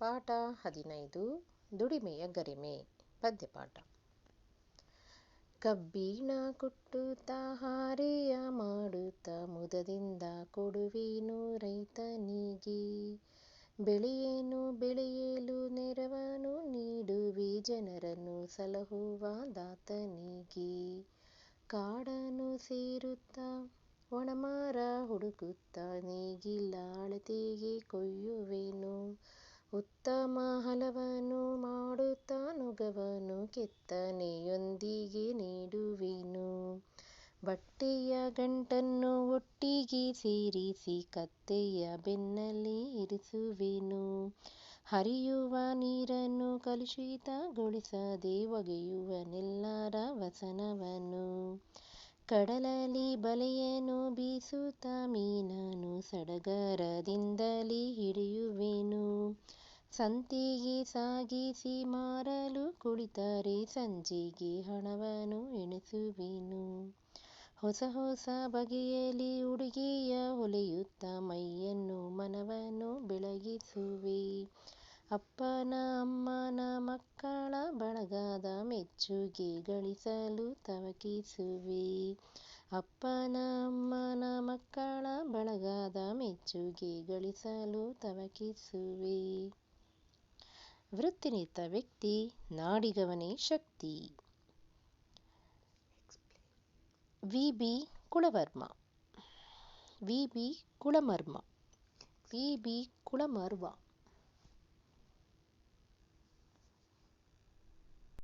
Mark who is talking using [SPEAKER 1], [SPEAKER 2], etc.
[SPEAKER 1] ಪಾಠ ಹದಿನೈದು, ದುಡಿಮೆಯ ಗರಿಮೆ, ಪದ್ಯಪಾಠ. ಕಬ್ಬಿಣ ಕುಟ್ಟುತ್ತ ಹಾರೆಯ ಮಾಡುತ್ತಾ ಮುದದಿಂದ ಕೊಡುವೇನು ರೈತನಿಗೆ. ಬೆಳೆಯೇನು ಬೆಳೆಯಲು ನೆರವನು ನೀಡುವಿ ಜನರನ್ನು ಸಲಹುವ ದಾತನಿಗೆ. ಕಾಡನ್ನು ಸೇರುತ್ತ ಒಣಮಾರ ಹುಡುಕುತ್ತ ನೇಗಿಲ ಅಳತೆಗೆ ಕೊಯ್ಯುವೆನು. ಉತ್ತಮ ಹಲವನ್ನು ಮಾಡುತ್ತ ನೊಗವನ್ನು ಕೆತ್ತನೆಯೊಂದಿಗೆ ನೀಡುವೆನು. ಬಟ್ಟೆಯ ಗಂಟನ್ನು ಒಟ್ಟಿಗೆ ಸೇರಿಸಿ ಕತ್ತೆಯ ಬೆನ್ನಲ್ಲಿ ಇರಿಸುವೆನು. ಹರಿಯುವ ನೀರನ್ನು ಕಲುಷಿತಗೊಳಿಸದೆ ಒಗೆಯುವನೆಲ್ಲರ ವಸನವನ್ನು ಕಡಲಲ್ಲಿ ಬಲೆಯನ್ನು ಬೀಸುತ್ತ ಮೀನನ್ನು ಸಡಗರದಿಂದಲೇ ಹಿಡಿಯುವೆನು. ಸಂತೆಗೆ ಸಾಗಿಸಿ ಮಾರಲು ಕುಳಿತರೆ ಸಂಜೆಗೆ ಹಣವನ್ನು ಎಣಿಸುವೆನು. ಹೊಸ ಹೊಸ ಬಗೆಯಲ್ಲಿ ಉಡುಗೆಯ ಹೊಲೆಯುತ್ತ ಮೈಯನ್ನು ಮನವನ್ನು ಬೆಳಗಿಸುವೆ. ಅಪ್ಪನ ಅಮ್ಮನ ಮಕ್ಕಳ ಬಳಗದ ಮೆಚ್ಚುಗೆ ಗಳಿಸಲು ತವಕಿಸುವೆ. ಅಪ್ಪನ ಅಮ್ಮನ ಮಕ್ಕಳ ಬಳಗದ ಮೆಚ್ಚುಗೆ ಗಳಿಸಲು ತವಕಿಸುವೆ. ವೃತ್ತಿನಿರತ ವ್ಯಕ್ತಿ ನಾಡಿಗವನೇ ಶಕ್ತಿ. V. B. Kulavarma. V. B. Kulamarma. V. B.